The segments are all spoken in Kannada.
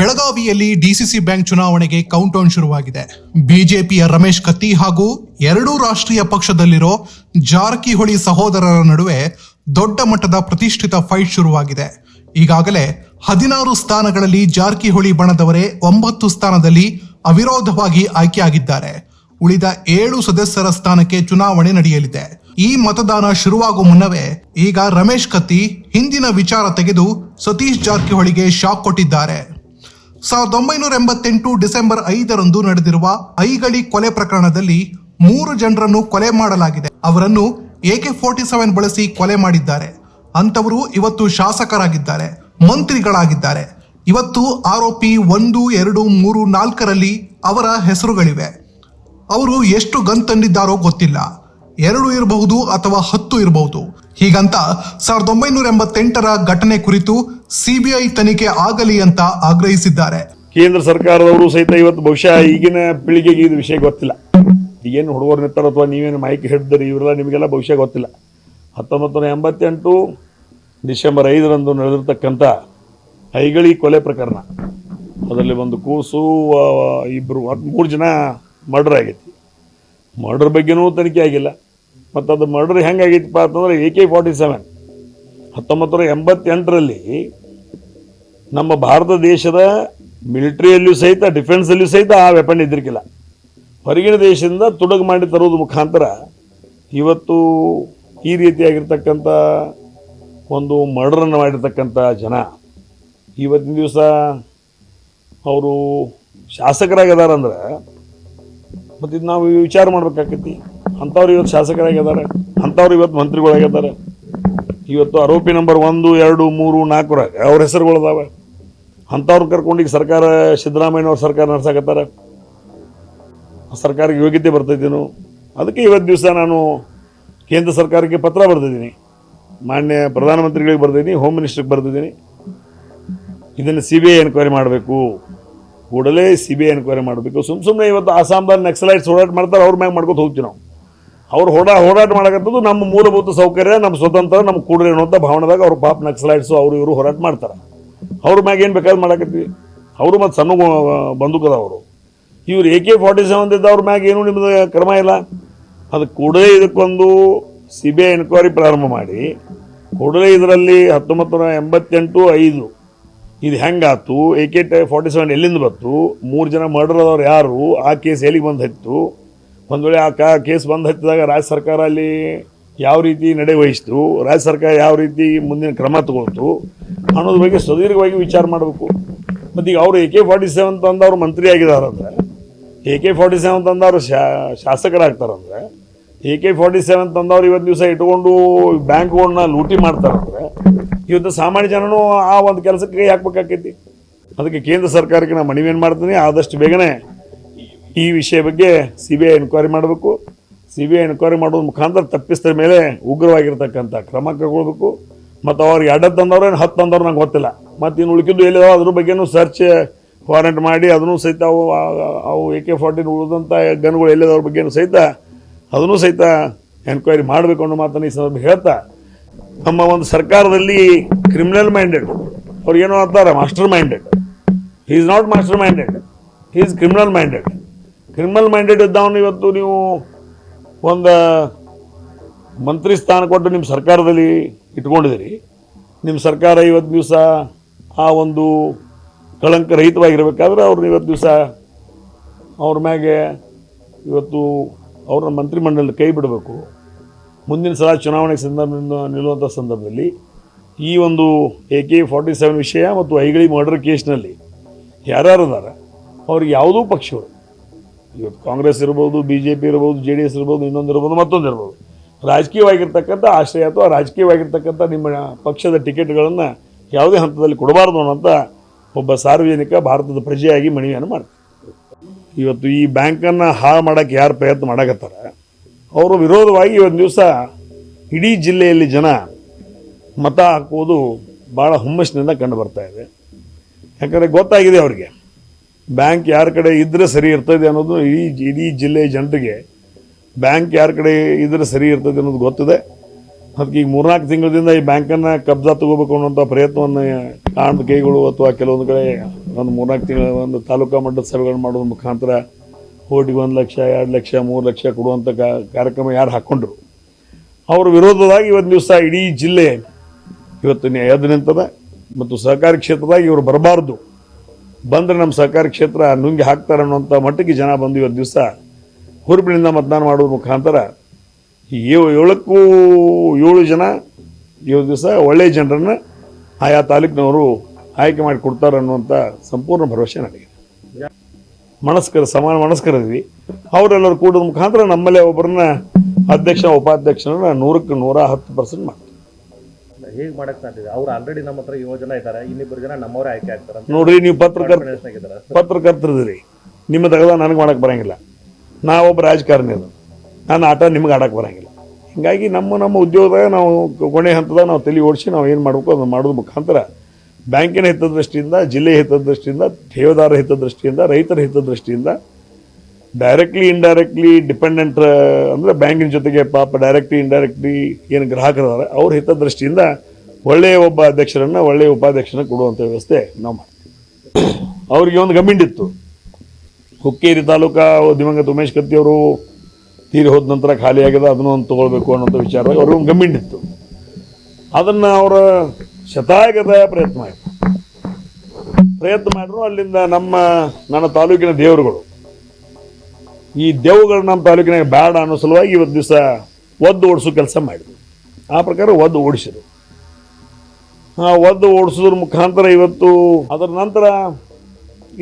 ಬೆಳಗಾವಿಯಲ್ಲಿ ಡಿಸಿಸಿ ಬ್ಯಾಂಕ್ ಚುನಾವಣೆಗೆ ಕೌಂಟ್ ಡೌನ್ ಶುರುವಾಗಿದೆ. ಬಿಜೆಪಿಯ ರಮೇಶ್ ಕತ್ತಿ ಹಾಗೂ ಎರಡೂ ರಾಷ್ಟ್ರೀಯ ಪಕ್ಷದಲ್ಲಿರೋ ಜಾರಕಿಹೊಳಿ ಸಹೋದರರ ನಡುವೆ ದೊಡ್ಡ ಮಟ್ಟದ ಪ್ರತಿಷ್ಠಿತ ಫೈಟ್ ಶುರುವಾಗಿದೆ. ಈಗಾಗಲೇ ಹದಿನಾರು ಸ್ಥಾನಗಳಲ್ಲಿ ಜಾರಕಿಹೊಳಿ ಬಣದವರೇ ಒಂಬತ್ತು ಸ್ಥಾನದಲ್ಲಿ ಅವಿರೋಧವಾಗಿ ಆಯ್ಕೆಯಾಗಿದ್ದಾರೆ. ಉಳಿದ ಏಳು ಸದಸ್ಯರ ಸ್ಥಾನಕ್ಕೆ ಚುನಾವಣೆ ನಡೆಯಲಿದೆ. ಈ ಮತದಾನ ಶುರುವಾಗುವ ಮುನ್ನವೇ ಈಗ ರಮೇಶ್ ಕತ್ತಿ ಹಿಂದಿನ ವಿಚಾರ ತೆಗೆದು ಸತೀಶ್ ಜಾರಕಿಹೊಳಿಗೆ ಶಾಕ್ ಕೊಟ್ಟಿದ್ದಾರೆ. ಸಾವಿರದ ಒಂಬೈನೂರ ಎಂಬತ್ತೆಂಟು ಡಿಸೆಂಬರ್ ಐದರಂದು ನಡೆದಿರುವ ಐಗಳಿ ಕೊಲೆ ಪ್ರಕರಣದಲ್ಲಿ ಮೂರು ಜನರನ್ನು ಕೊಲೆ ಮಾಡಲಾಗಿದೆ. ಅವರನ್ನು ಎಕೆ ಫೋರ್ಟಿ ಸೆವೆನ್ ಬಳಸಿ ಕೊಲೆ ಮಾಡಿದ್ದಾರೆ. ಅಂತವರು ಇವತ್ತು ಶಾಸಕರಾಗಿದ್ದಾರೆ, ಮಂತ್ರಿಗಳಾಗಿದ್ದಾರೆ. ಇವತ್ತು ಆರೋಪಿ ಒಂದು, ಎರಡು, ಮೂರು, ನಾಲ್ಕರಲ್ಲಿ ಅವರ ಹೆಸರುಗಳಿವೆ. ಅವರು ಎಷ್ಟು ಗನ್ ತಂದಿದ್ದಾರೋ ಗೊತ್ತಿಲ್ಲ. ಎರಡು ಇರಬಹುದು ಅಥವಾ ಹತ್ತು ಇರಬಹುದು. ಹೀಗಂತ ಸಾವಿರದ ಒಂಬೈನೂರ ಎಂಬತ್ತೆಂಟರ ಘಟನೆ ಕುರಿತು ಸಿಬಿಐ ತನಿಖೆ ಆಗಲಿ ಅಂತ ಆಗ್ರಹಿಸಿದ್ದಾರೆ. ಕೇಂದ್ರ ಸರ್ಕಾರದವರು ಸಹಿತ ಇವತ್ತು ಬಹುಶಃ ಈಗಿನ ಪೀಳಿಗೆಗೆ ಇದು ವಿಷಯ ಗೊತ್ತಿಲ್ಲ. ಈಗೇನು ಹುಡುಗರು ನಿಂತಾರ ಅಥವಾ ನೀವೇನು ಮೈಕ್ ಹಿಡಿದ್ರಿ, ಇವರೆಲ್ಲ ನಿಮಗೆಲ್ಲ ಬಹುಶಃ ಗೊತ್ತಿಲ್ಲ. ಹತ್ತೊಂಬತ್ತು ನೂರ ಎಂಬತ್ತೆಂಟು ಡಿಸೆಂಬರ್ ಐದರಂದು ನಡೆದಿರ್ತಕ್ಕಂಥ ಹೈಗಳಿ ಕೊಲೆ ಪ್ರಕರಣ. ಅದರಲ್ಲಿ ಒಂದು ಕೂಸು ಇಬ್ಬರು ಮೂರು ಜನ ಮರ್ಡರ್ ಆಗೈತಿ. ಮರ್ಡರ್ ಬಗ್ಗೆನೂ ತನಿಖೆ ಆಗಿಲ್ಲ. ಮತ್ತು ಅದು ಮರ್ಡರ್ ಹೆಂಗಾಗಿತ್ತಪ್ಪ ಅಂತಂದ್ರೆ ಎ ಕೆ ಫಾರ್ಟಿ ಸೆವೆನ್ ಹತ್ತೊಂಬತ್ತು ನೂರ ಎಂಬತ್ತೆಂಟರಲ್ಲಿ ನಮ್ಮ ಭಾರತ ದೇಶದ ಮಿಲಿಟ್ರಿಯಲ್ಲಿಯೂ ಸಹಿತ ಡಿಫೆನ್ಸಲ್ಲಿಯೂ ಸಹಿತ ಆ ವೆಪನ್ ಇದ್ದಿರಕಿಲ್ಲ. ಹೊರಗಿನ ದೇಶದಿಂದ ತುಡುಗು ಮಾಡಿ ತರುವುದು ಮುಖಾಂತರ ಇವತ್ತು ಈ ರೀತಿಯಾಗಿರ್ತಕ್ಕಂಥ ಒಂದು ಮರ್ಡರನ್ನು ಮಾಡಿರ್ತಕ್ಕಂಥ ಜನ ಇವತ್ತಿನ ದಿವಸ ಅವರು ಶಾಸಕರಾಗಿದಾರಂದ್ರೆ ಮತ್ತು ಇದು ನಾವು ವಿಚಾರ ಮಾಡ್ಬೇಕಾಕೈತಿ ಅಂಥವ್ರು ಇವತ್ತು ಶಾಸಕರಾಗಿದ್ದಾರೆ, ಅಂಥವ್ರು ಇವತ್ತು ಮಂತ್ರಿಗಳಾಗಿದ್ದಾರೆ. ಇವತ್ತು ಆರೋಪಿ ನಂಬರ್ ಒಂದು, ಎರಡು, ಮೂರು ನಾಲ್ಕರಾಗ ಅವ್ರ ಹೆಸರುಗಳದಾವೆ. ಅಂಥವ್ರು ಕರ್ಕೊಂಡು ಈಗ ಸರ್ಕಾರ, ಸಿದ್ದರಾಮಯ್ಯನವ್ರ ಸರ್ಕಾರ ನಡ್ಸಕತ್ತಾರೆ. ಸರ್ಕಾರಕ್ಕೆ ಯೋಗ್ಯತೆ ಬರ್ತೈತೇನು ಅದಕ್ಕೆ ಇವತ್ತು ದಿವಸ ನಾನು ಕೇಂದ್ರ ಸರ್ಕಾರಕ್ಕೆ ಪತ್ರ ಬರ್ತಿದ್ದೀನಿ ಮಾನ್ಯ ಪ್ರಧಾನಮಂತ್ರಿಗಳಿಗೆ ಬರ್ತಿದ್ದೀನಿ ಹೋಮ್ ಮಿನಿಸ್ಟ್ರಿಗೆ ಬರ್ತಿದ್ದೀನಿ ಇದನ್ನು ಸಿ ಬಿ ಐ ಎನ್ಕ್ವೈರಿ ಮಾಡಬೇಕು. ಕೂಡಲೇ ಸಿ ಬಿ ಐ ಎನ್ಕ್ವೈರಿ ಮಾಡಬೇಕು. ಸುಮ್ಮ ಸುಮ್ಮನೆ ಇವತ್ತು ಆಸಾಮ್ದಲ್ಲಿ ನಕ್ಸಲೈಟ್ಸ್ ಓಡಾಟ ಮಾಡ್ತಾರೆ, ಅವ್ರ ಮ್ಯಾಗ ಮಾಡ್ಕೊತ ಹೋಗ್ತೀವಿ ನಾವು. ಅವ್ರು ಹೋರಾ ಹೋರಾಟ ಮಾಡಕತ್ತದು ನಮ್ಮ ಮೂಲಭೂತ ಸೌಕರ್ಯ, ನಮ್ಮ ಸ್ವತಂತ್ರ, ನಮ್ಮ ಕೂಡಲೇ ಅನ್ನೋಂಥ ಭಾವನೆದಾಗ ಅವ್ರು ಪಾಪ ನಕ್ಸಲೈಟ್ಸು ಅವರು ಇವರು ಹೋರಾಟ ಮಾಡ್ತಾರೆ. ಅವ್ರ ಮ್ಯಾಗ ಏನು ಬೇಕಾದ್ರೆ ಮಾಡಕತ್ತೀವಿ. ಅವರು ಮತ್ತು ಸಣ್ಣ ಬಂದೂಕದ ಅವರು. ಇವ್ರು ಎ ಕೆ ಫಾರ್ಟಿ ಸೆವೆನ್ ಇದ್ದವ್ರ ಮ್ಯಾಗ ಏನು ನಿಮ್ಮದು ಕ್ರಮ ಇಲ್ಲ. ಅದು ಕೂಡಲೇ ಇದಕ್ಕೊಂದು ಸಿ ಬಿ ಐ ಎನ್ಕ್ವೈರಿ ಪ್ರಾರಂಭ ಮಾಡಿ, ಕೂಡಲೇ ಇದರಲ್ಲಿ ಹತ್ತೊಂಬತ್ತು ನೂರ ಎಂಬತ್ತೆಂಟು ಐದು ಇದು ಹೆಂಗಾತು, ಎ ಕೆ ಫಾರ್ಟಿ ಸೆವೆನ್ ಎಲ್ಲಿಂದ ಬಂತು, ಮೂರು ಜನ ಮರ್ಡರ್ ಆದವ್ರು ಯಾರು, ಆ ಕೇಸ್ ಎಲ್ಲಿಗೆ ಬಂದು ಹತ್ತಿತು ಒಂದು ವೇಳೆ ಆ ಕೇಸ್ ಬಂದು ಹತ್ತಿದಾಗ ರಾಜ್ಯ ಸರ್ಕಾರ ಅಲ್ಲಿ ಯಾವ ರೀತಿ ನಡೆ ವಹಿಸ್ತು, ರಾಜ್ಯ ಸರ್ಕಾರ ಯಾವ ರೀತಿ ಮುಂದಿನ ಕ್ರಮ ತಗೊಳ್ತು ಅನ್ನೋದ್ರ ಬಗ್ಗೆ ಸುದೀರ್ಘವಾಗಿ ವಿಚಾರ ಮಾಡಬೇಕು. ಮತ್ತು ಈಗ ಅವರು ಎ ಕೆ ಫಾರ್ಟಿ ಸೆವೆನ್ ತಂದವ್ರು ಮಂತ್ರಿ ಆಗಿದಾರಂದ್ರೆ ಎ ಕೆ ಫಾರ್ಟಿ ಸೆವೆನ್ ತಂದವರು ಶಾ, ಶಾಸಕರಾಗ್ತಾರಂದ್ರೆ, ಎ ಕೆ ಫಾರ್ಟಿ ಸೆವೆನ್ ತಂದವ್ರು ಇವತ್ತು ದಿವಸ ಇಟ್ಕೊಂಡು ಬ್ಯಾಂಕ್ಗಳನ್ನ ಲೂಟಿ ಮಾಡ್ತಾರಂದ್ರೆ ಇವತ್ತು ಸಾಮಾನ್ಯ ಜನನು ಆ ಒಂದು ಕೆಲಸಕ್ಕೆ ಕೈ ಹಾಕ್ಬೇಕಾಕೈತಿ. ಅದಕ್ಕೆ ಕೇಂದ್ರ ಸರ್ಕಾರಕ್ಕೆ ನಾನು ಮನವಿಯನ್ನು ಮಾಡ್ತೀನಿ, ಆದಷ್ಟು ಬೇಗನೆ ಈ ವಿಷಯ ಬಗ್ಗೆ ಸಿ ಬಿ ಐ ಎನ್ಕ್ವೈರಿ ಮಾಡಬೇಕು. ಸಿ ಬಿ ಐ ಎನ್ಕ್ವೈರಿ ಮಾಡೋದ್ರ ಮುಖಾಂತರ ತಪ್ಪಿಸಿದ ಮೇಲೆ ಉಗ್ರವಾಗಿರ್ತಕ್ಕಂಥ ಕ್ರಮ ಕೈಗೊಳ್ಬೇಕು. ಮತ್ತು ಅವ್ರಿಗೆ ಅಡ್ಡ ತಂದವ್ರು ಏನು ಹತ್ತು ತಂದವ್ರು ನಂಗೆ ಗೊತ್ತಿಲ್ಲ. ಮತ್ತು ಇನ್ನು ಉಳಿಕಿದ್ದು ಎಲ್ಲಿದಾವೆ ಅದ್ರ ಬಗ್ಗೆನೂ ಸರ್ಚ್ ವಾರಂಟ್ ಮಾಡಿ ಅದನ್ನು ಸಹಿತ ಅವು ಅವು ಎ ಕೆ ಫಾರ್ಟಿನ್ ಉಳಿದಂಥ ಗನ್ಗಳು ಎಲ್ಲಿದವ್ರ ಬಗ್ಗೆನೂ ಸಹಿತ ಅದನ್ನು ಸಹಿತ ಎನ್ಕ್ವೈರಿ ಮಾಡಬೇಕು ಅನ್ನೋ ಮಾತನ್ನು ಈ ಸಂದರ್ಭ ಹೇಳ್ತಾ. ನಮ್ಮ ಒಂದು ಸರ್ಕಾರದಲ್ಲಿ ಕ್ರಿಮಿನಲ್ ಮೈಂಡೆಡ್ ಅವ್ರಿಗೇನೋ ಅಂತಾರೆ master minded he is not master minded he is criminal minded criminal minded ಇದ್ದವನು ಇವತ್ತು ನೀವು ಒಂದು ಮಂತ್ರಿ ಸ್ಥಾನ ಕೊಟ್ಟು ನಿಮ್ಮ ಸರ್ಕಾರದಲ್ಲಿ ಇಟ್ಕೊಂಡಿದ್ದೀರಿ. ನಿಮ್ಮ ಸರ್ಕಾರ ಇವತ್ತು ದಿವಸ ಆ ಒಂದು ಕಳಂಕ ರಹಿತವಾಗಿರಬೇಕಾದ್ರೆ ಅವ್ರನ್ನ ಇವತ್ತು ದಿವಸ ಅವ್ರ ಮ್ಯಾಗೆ ಇವತ್ತು ಅವ್ರನ್ನ ಮಂತ್ರಿಮಂಡಲದ ಕೈ ಬಿಡಬೇಕು. ಮುಂದಿನ ಸಲ ಚುನಾವಣೆ ಸಂದರ್ಭದಿಂದ ನಿಲ್ಲುವಂಥ ಸಂದರ್ಭದಲ್ಲಿ ಈ ಒಂದು ಎ ಕೆ ಫಾರ್ಟಿ ಸೆವೆನ್ ವಿಷಯ ಮತ್ತು ಐಗಳಿ ಮರ್ಡರ್ ಕೇಸ್ನಲ್ಲಿ ಯಾರ್ಯಾರು ಅದಾರ ಅವ್ರಿಗೆ ಯಾವುದೂ ಪಕ್ಷಗಳು ಇವತ್ತು ಕಾಂಗ್ರೆಸ್ ಇರ್ಬೋದು ಬಿ ಜೆ ಪಿ ಇರ್ಬೋದು, ಜೆ ಡಿ ಎಸ್ ಇರ್ಬೋದು, ಇನ್ನೊಂದು ಇರ್ಬೋದು, ಮತ್ತೊಂದು ಇರ್ಬೋದು. ರಾಜಕೀಯವಾಗಿರ್ತಕ್ಕಂಥ ಆಶ್ರಯ ಅಥವಾ ರಾಜಕೀಯವಾಗಿರ್ತಕ್ಕಂಥ ನಿಮ್ಮ ಪಕ್ಷದ ಟಿಕೆಟ್ಗಳನ್ನು ಯಾವುದೇ ಹಂತದಲ್ಲಿ ಕೊಡಬಾರ್ದು ಅನ್ನೋಂಥ ಒಬ್ಬ ಸಾರ್ವಜನಿಕ ಭಾರತದ ಪ್ರಜೆಯಾಗಿ ಮನವಿಯನ್ನು ಮಾಡ್ತಾರೆ. ಇವತ್ತು ಈ ಬ್ಯಾಂಕನ್ನು ಹಾಳು ಮಾಡೋಕ್ಕೆ ಯಾರು ಪ್ರಯತ್ನ ಮಾಡಕತ್ತಾರ? ಅವರು ವಿರೋಧವಾಗಿ ಒಂದು ದಿವಸ ಇಡೀ ಜಿಲ್ಲೆಯಲ್ಲಿ ಜನ ಮತ ಹಾಕುವುದು ಭಾಳ ಹುಮ್ಮಸ್ಸಿನಿಂದ ಕಂಡು ಬರ್ತಾ ಇದೆ. ಯಾಕಂದರೆ ಗೊತ್ತಾಗಿದೆ ಅವರಿಗೆ. ಬ್ಯಾಂಕ್ ಯಾರ ಕಡೆ ಇದ್ದರೆ ಸರಿ ಇರ್ತದೆ ಅನ್ನೋದು ಇಡೀ ಇಡೀ ಜಿಲ್ಲೆಯ ಜನರಿಗೆ ಬ್ಯಾಂಕ್ ಯಾರ ಕಡೆ ಇದ್ದರೆ ಸರಿ ಇರ್ತದೆ ಅನ್ನೋದು ಗೊತ್ತಿದೆ. ಅದಕ್ಕೆ ಈಗ ಮೂರ್ನಾಲ್ಕು ತಿಂಗಳಿಂದ ಈ ಬ್ಯಾಂಕನ್ನು ಕಬ್ಜಾ ತಗೋಬೇಕು ಅನ್ನೋಂಥ ಪ್ರಯತ್ನವನ್ನು ಕಾಣದ ಕೈಗಳು ಅಥವಾ ಕೆಲವೊಂದು ಕಡೆ ಒಂದು ಮೂರ್ನಾಲ್ಕು ತಿಂಗಳ ಒಂದು ತಾಲೂಕಾ ಮಟ್ಟದ ಸಭೆಗಳನ್ನು ಮಾಡೋದ್ರ ಮುಖಾಂತರ ಕೋಟಿಗೆ ಒಂದು ಲಕ್ಷ, ಎರಡು ಲಕ್ಷ, ಮೂರು ಲಕ್ಷ ಕೊಡುವಂಥ ಕಾರ್ಯಕ್ರಮ ಯಾರು ಹಾಕ್ಕೊಂಡ್ರು. ಅವ್ರ ವಿರೋಧವಾಗಿ ಇವತ್ತು ದಿವಸ ಇಡೀ ಜಿಲ್ಲೆ ಇವತ್ತು ಎದ್ದು ನಿಂತದ ಮತ್ತು ಸಹಕಾರಿ ಕ್ಷೇತ್ರದಾಗ ಇವರು ಬರಬಾರ್ದು. ಬಂದರೆ ನಮ್ಮ ಸಹಕಾರ ಕ್ಷೇತ್ರ ನುಂಗಿ ಹಾಕ್ತಾರೆ ಅನ್ನೋಂಥ ಮಟ್ಟಿಗೆ ಜನ ಬಂದು ಇವತ್ತು ದಿವಸ ಹುರುಪಿನಿಂದ ಮತದಾನ ಮಾಡುವ ಮುಖಾಂತರ ಏಳು- ಏಳಕ್ಕೂ ಏಳು ಜನ ಇವತ್ತು ದಿವಸ ಒಳ್ಳೆಯ ಜನರನ್ನು ಆಯಾ ತಾಲೂಕಿನವರು ಆಯ್ಕೆ ಮಾಡಿ ಕೊಡ್ತಾರೆ ಅನ್ನುವಂಥ ಸಂಪೂರ್ಣ ಭರವಸೆ ನನಗೆ ಮನಸ್ಕರ ಸಮಾನ ಮನಸ್ಕರಿದ್ವಿ. ಅವರೆಲ್ಲರೂ ಕೂಡೋದ ಮುಖಾಂತರ ನಮ್ಮಲ್ಲೇ ಒಬ್ಬರನ್ನ ಅಧ್ಯಕ್ಷ, ಉಪಾಧ್ಯಕ್ಷರನ್ನ ನೂರಕ್ಕೆ ನೂರ ಹತ್ತು ಪರ್ಸೆಂಟ್ ಮಾಡ್ತಾರೆ. ಹೇಗೆ ಮಾಡಕ್ ಸಾಧ್ಯ ಇದೆ? ಅವ್ರು ಆಲ್ರೆಡಿ ನಮ್ಮ ಹತ್ರ ಯುವ ಜನ ಇದ್ದಾರೆ ಇನ್ನಿಬ್ಬರು ಜನ ನಮ್ಮವರೇ ಆಯ್ಕೆ ಆಗ್ತಾರೆ ನೋಡ್ರಿ ನೀವು ಪತ್ರಕರ್ತ ಪತ್ರಕರ್ತರಿದ್ರಿ ನಿಮ್ಮ ತಗದ ನನಗೆ ಮಾಡಕ್ಕೆ ಬರಂಗಿಲ್ಲ. ನಾವೊಬ್ಬ ರಾಜಕಾರಣಿ ಅದು ನಾನು ಆಟ ನಿಮ್ಗೆ ಆಡಕ್ಕೆ ಬರಂಗಿಲ್ಲ. ಹಿಂಗಾಗಿ ನಮ್ಮ ನಮ್ಮ ಉದ್ಯೋಗದಾಗ ನಾವು ಕೊನೆ ಹಂತದಾಗ ನಾವು ತಲೆ ಓಡಿಸಿ ನಾವು ಏನು ಮಾಡಬೇಕು ಅದನ್ನು ಮಾಡೋದ್ರ ಮುಖಾಂತರ ಬ್ಯಾಂಕಿನ ಹಿತದೃಷ್ಟಿಯಿಂದ ಜಿಲ್ಲೆಯ ಹಿತದೃಷ್ಟಿಯಿಂದ ಠೇವದಾರ ಹಿತದೃಷ್ಟಿಯಿಂದ ರೈತರ ಹಿತದೃಷ್ಟಿಯಿಂದ ಡೈರೆಕ್ಟ್ಲಿ ಇಂಡೈರೆಕ್ಟ್ಲಿ ಡಿಪೆಂಡೆಂಟ್ ಅಂದರೆ ಬ್ಯಾಂಕಿನ ಜೊತೆಗೆ ಪಾಪ ಡೈರೆಕ್ಟ್ಲಿ ಇಂಡೈರೆಕ್ಟ್ಲಿ ಏನು ಗ್ರಾಹಕರಿದ್ದಾರೆ ಅವ್ರ ಹಿತದೃಷ್ಟಿಯಿಂದ ಒಳ್ಳೆಯ ಒಬ್ಬ ಅಧ್ಯಕ್ಷರನ್ನು ಒಳ್ಳೆಯ ಉಪಾಧ್ಯಕ್ಷರನ್ನ ಕೊಡುವಂಥ ವ್ಯವಸ್ಥೆ ನಾವು ಮಾಡ್ತೀವಿ. ಅವರಿಗೆ ಒಂದು ಗಮ್ಮಿಂಡಿತ್ತು ಹುಕ್ಕೇರಿ ತಾಲೂಕಾ ದಿವಂಗತ ಉಮೇಶ್ ಕತ್ತಿಯವರು ತೀರಿ ಹೋದ ನಂತರ ಖಾಲಿಯಾಗಿದೆ ಅದನ್ನು ಒಂದು ತೊಗೊಳ್ಬೇಕು ಅನ್ನೋಂಥ ವಿಚಾರವಾಗಿ ಅವ್ರಿಗೆ ಒಂದು ಇತ್ತು. ಅದನ್ನು ಅವರ ಶತಾಯಗದ ಪ್ರಯತ್ನ ಆಯಿತು. ಪ್ರಯತ್ನ ಮಾಡಿದ್ರು, ಅಲ್ಲಿಂದ ನಮ್ಮ, ನನ್ನ ತಾಲೂಕಿನ ದೇವರುಗಳು ಈ ದೇವುಗಳು ನಮ್ಮ ತಾಲೂಕಿನಾಗ ಬೇಡ ಅನ್ನೋ ಸಲುವಾಗಿ ಇವತ್ತು ದಿವಸ ಒದ್ದು ಓಡಿಸೋ ಕೆಲಸ ಮಾಡಿದ್ರು. ಆ ಪ್ರಕಾರ ಒದ್ದು ಓಡಿಸಿದ್ರು. ಆ ಒದ್ದು ಓಡಿಸೋದ್ರ ಮುಖಾಂತರ ಇವತ್ತು ಅದರ ನಂತರ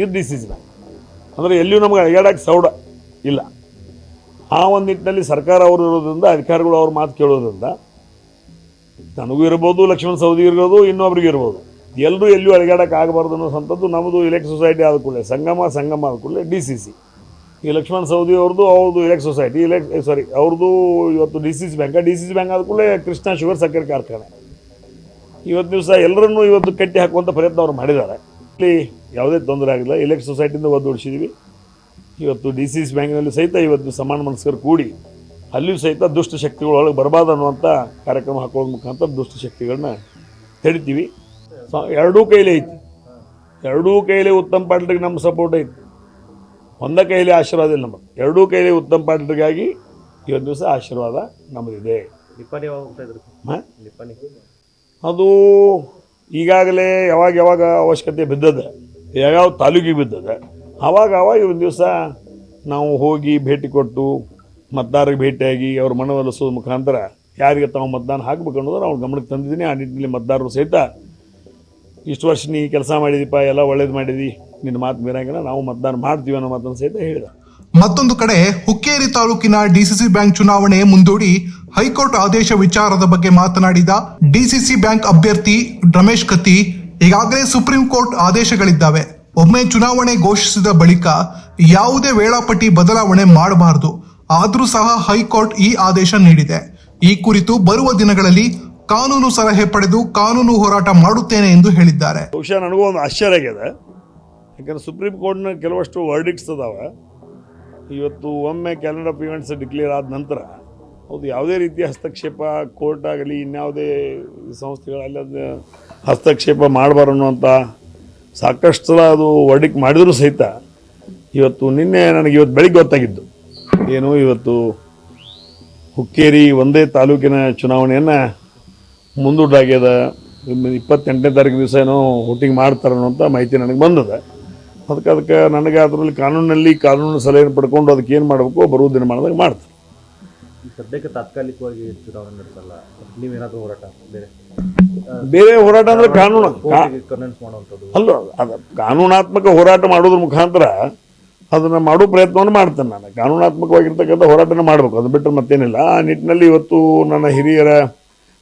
ಇದು ಡಿಸಿಷನ್ ಅಂದರೆ ಎಲ್ಲಿಯೂ ನಮಗೆ ಅಡ್ಯಾಡಕ್ಕೆ ಸೌಡ ಇಲ್ಲ. ಆ ಒಂದು ನಿಟ್ಟಿನಲ್ಲಿ ಸರ್ಕಾರ ಅವರು ಇರೋದ್ರಿಂದ, ಅಧಿಕಾರಿಗಳು ಅವ್ರ ಮಾತು ಕೇಳೋದ್ರಿಂದ ನನಗೂ ಇರ್ಬೋದು, ಲಕ್ಷ್ಮಣ ಸೌದಿ ಇರ್ಬೋದು, ಇನ್ನೊಬ್ರಿಗೆ ಇರ್ಬೋದು. ಎಲ್ಲರೂ ಎಲ್ಲಿಯೂ ಅಡಗಾಡಕ್ಕೆ ಆಗಬಾರ್ದು ಅನ್ನೋ ಸಂಥದ್ದು ನಮ್ಮದು ಇಲೆಕ್ಟ್ ಸೊಸೈಟಿ ಆದ ಕೂಡಲೇ, ಸಂಗಮ ಸಂಗಮ ಆದ ಕೂಡಲೇ ಡಿ ಸಿ ಸಿ ಈ ಲಕ್ಷ್ಮಣ ಸೌದಿ ಅವ್ರದ್ದು ಅವ್ರದ್ದು ಇಲೆಕ್ಟ್ ಸೊಸೈಟಿ ಇಲೆಕ್ಟ್ ಸಾರಿ ಅವ್ರದ್ದು ಇವತ್ತು D C C bank D C C bank ಆದ ಕೂಡಲೇ ಕೃಷ್ಣ ಶುಗರ್ ಸಕ್ಕರೆ ಕಾರ್ಖಾನೆ. ಇವತ್ತು ದಿವಸ ಎಲ್ಲರನ್ನೂ ಇವತ್ತು ಕಟ್ಟಿ ಹಾಕುವಂಥ ಪ್ರಯತ್ನ ಅವ್ರು ಮಾಡಿದ್ದಾರೆ. ಇಲ್ಲಿ ಯಾವುದೇ ತೊಂದರೆ ಆಗಿಲ್ಲ. ಇಲೆಕ್ಟ್ ಸೊಸೈಟಿಯಿಂದ ಒದ್ದು ಓಡಿಸಿದ್ವಿ. ಇವತ್ತು ಡಿ ಸಿ ಸಿ ಬ್ಯಾಂಕಿನಲ್ಲಿ ಸಹಿತ ಇವತ್ತು ಸಮಾನ ಮನಸ್ಕರು ಕೂಡಿ ಅಲ್ಲಿಯೂ ಸಹಿತ ದುಷ್ಟ ಶಕ್ತಿಗಳೊಳಗೆ ಬರಬಾರ್ದು ಅನ್ನುವಂಥ ಕಾರ್ಯಕ್ರಮ ಹಾಕೋದ್ರ ಮುಖಾಂತರ ದುಷ್ಟ ಶಕ್ತಿಗಳನ್ನ ತಡಿತೀವಿ. ಎರಡೂ ಕೈಲೇ ಐತಿ. ಎರಡೂ ಕೈಲೇ ಉತ್ತಮ ಪಾಟೀಲ್ಗೆ ನಮ್ಮ ಸಪೋರ್ಟ್ ಐತಿ. ಒಂದ ಕೈಲಿ ಆಶೀರ್ವಾದ ಇಲ್ಲ ನಮ್ಮದು ಎರಡೂ ಕೈಲಿ ಉತ್ತಮ ಈ ಇವತ್ತು ದಿವಸ ಆಶೀರ್ವಾದ ನಮ್ಮದಿದೆ. ಅದು ಈಗಾಗಲೇ ಯಾವಾಗ ಯಾವಾಗ ಅವಶ್ಯಕತೆ ಬಿದ್ದದ ಯಾವ್ಯಾವ ತಾಲೂಕಿಗೆ ಬಿದ್ದದ ಆವಾಗ ಆವಾಗ ಒಂದು ದಿವಸ ನಾವು ಹೋಗಿ ಭೇಟಿ ಕೊಟ್ಟು ಮತದಾರರಿಗೆ ಭೇಟಿಯಾಗಿ ಅವ್ರ ಮನವೊಲಿಸೋದ ಮುಖಾಂತರ ಯಾರಿಗೆ ತಾವು ಮತದಾನ ಹಾಕಬೇಕು ಅನ್ನೋದು ಅವ್ರ ಗಮನಕ್ಕೆ ತಂದಿದ್ದೀನಿ. ಆ ನಿಟ್ಟಿನಲ್ಲಿ ಮತದಾರರು ಸಹಿತ ಇಷ್ಟು ವರ್ಷ ನೀ ಕೆಲಸ ಮಾಡಿದಿಪ್ಪ ಎಲ್ಲ ಒಳ್ಳೇದು ಮಾಡಿದಿ, ನಿನ್ನ ಮಾತು ಮೀರಂಗಿಲ್ಲ, ನಾವು ಮತದಾನ ಮಾಡ್ತೀವಿ ಅನ್ನೋ ಮಾತನ್ನು ಸಹಿತ ಹೇಳಿದ. ಮತ್ತೊಂದು ಕಡೆ ಹುಕ್ಕೇರಿ ತಾಲೂಕಿನ ಡಿಸಿಸಿ ಬ್ಯಾಂಕ್ ಚುನಾವಣೆ ಮುಂದೂಡಿ ಹೈಕೋರ್ಟ್ ಆದೇಶ ವಿಚಾರದ ಬಗ್ಗೆ ಮಾತನಾಡಿದ ಡಿಸಿಸಿ ಬ್ಯಾಂಕ್ ಅಭ್ಯರ್ಥಿ ರಮೇಶ್ ಕತ್ತಿ, ಈಗಾಗಲೇ ಸುಪ್ರೀಂ ಕೋರ್ಟ್ ಆದೇಶಗಳಿದ್ದಾವೆ. ಒಮ್ಮೆ ಚುನಾವಣೆ ಘೋಷಿಸಿದ ಬಳಿಕ ಯಾವುದೇ ವೇಳಾಪಟ್ಟಿ ಬದಲಾವಣೆ ಮಾಡಬಾರದು. ಆದರೂ ಸಹ ಹೈಕೋರ್ಟ್ ಈ ಆದೇಶ ನೀಡಿದೆ. ಈ ಕುರಿತು ಬರುವ ದಿನಗಳಲ್ಲಿ ಕಾನೂನು ಸಲಹೆ ಪಡೆದು ಕಾನೂನು ಹೋರಾಟ ಮಾಡುತ್ತೇನೆ ಎಂದು ಹೇಳಿದ್ದಾರೆ. ಬಹುಶಃ ನನಗೂ ಒಂದು ಆಶ್ಚರ್ಯ ಆಗಿದೆ. ಯಾಕಂದ್ರೆ ಸುಪ್ರೀಂ ಕೋರ್ಟ್ನ ಕೆಲವಷ್ಟು ವರ್ಡಿಕ್ಸ್ ಅದಾವೆ. ಇವತ್ತು ಒಮ್ಮೆ ಕ್ಯಾಲೆಂಡರ್ ಆಫ್ ಇವೆಂಟ್ಸ್ ಡಿಕ್ಲೇರ್ ಆದ ನಂತರ ಅದು ಯಾವುದೇ ರೀತಿಯ ಹಸ್ತಕ್ಷೇಪ ಕೋರ್ಟ್ ಆಗಲಿ, ಇನ್ಯಾವುದೇ ಸಂಸ್ಥೆಗಳಲ್ಲಿ ಅದು ಹಸ್ತಕ್ಷೇಪ ಮಾಡಬಾರ ಅನ್ನುವಂಥ ಸಾಕಷ್ಟು ಸಲ ಅದು ವರ್ಡಿಕ್ ಮಾಡಿದರೂ ಸಹಿತ ಇವತ್ತು ನಿನ್ನೆ ನನಗೆ ಇವತ್ತು ಬೆಳಿಗ್ಗೆ ಗೊತ್ತಾಗಿದ್ದು. ಏನು ಇವತ್ತು ಹುಕ್ಕೇರಿ ಒಂದೇ ತಾಲೂಕಿನ ಚುನಾವಣೆಯನ್ನು ಮುಂದೂಡಾಗ್ಯದ ಇಪ್ಪತ್ತೆಂಟನೇ ತಾರೀಕು ದಿವಸ ಏನೋ ವೋಟಿಂಗ್ ಮಾಡ್ತಾರೆ ಅಂತ ಮಾಹಿತಿ ನನಗೆ ಬಂದದ. ಅದಕ್ಕೆ ಅದಕ್ಕೆ ನನಗೆ ಅದರಲ್ಲಿ ಕಾನೂನಲ್ಲಿ ಕಾನೂನು ಸಲಹೆ ಪಡ್ಕೊಂಡು ಅದಕ್ಕೆ ಏನು ಮಾಡಬೇಕು ಬರುವ ದಿನಮಾನದಾಗ ಮಾಡ್ತಾರೆ. ಸದ್ಯಕ್ಕೆ ತಾತ್ಕಾಲಿಕವಾಗಿ ಚುನಾವಣೆ ನಡೆಸಲ್ಲ. ನೀವೇನಾದರೂ ಹೋರಾಟ ಬೇರೆ ಬೇರೆ ಹೋರಾಟ ಅಂದರೆ ಕಾನೂನು. ಮಾಡುವಂಥದ್ದು. ಅಲ್ಲ ಅದು ಕಾನೂನಾತ್ಮಕ ಹೋರಾಟ ಮಾಡೋದ್ರ ಮುಖಾಂತರ ಅದನ್ನು ಮಾಡೋ ಪ್ರಯತ್ನವನ್ನು ಮಾಡ್ತೇನೆ ನಾನು. ಕಾನೂನಾತ್ಮಕವಾಗಿರ್ತಕ್ಕಂಥ ಹೋರಾಟನ ಮಾಡಬೇಕು. ಅದು ಬಿಟ್ಟರೆ ಮತ್ತೇನಿಲ್ಲ. ಆ ನಿಟ್ಟಿನಲ್ಲಿ ಇವತ್ತು ನನ್ನ ಹಿರಿಯರ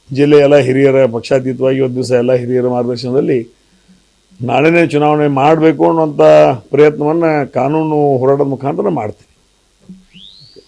ಜಿಲ್ಲೆಯ ಎಲ್ಲ ಹಿರಿಯರ ಪಕ್ಷಾತೀತವಾಗಿ ಒಂದು ದಿವಸ ಎಲ್ಲ ಹಿರಿಯರ ಮಾರ್ಗದರ್ಶನದಲ್ಲಿ ನಾಳೆನೇ ಚುನಾವಣೆ ಮಾಡಬೇಕು ಅನ್ನುವಂಥ ಪ್ರಯತ್ನವನ್ನು ಕಾನೂನು ಹೋರಾಟದ ಮುಖಾಂತರ ಮಾಡ್ತೀನಿ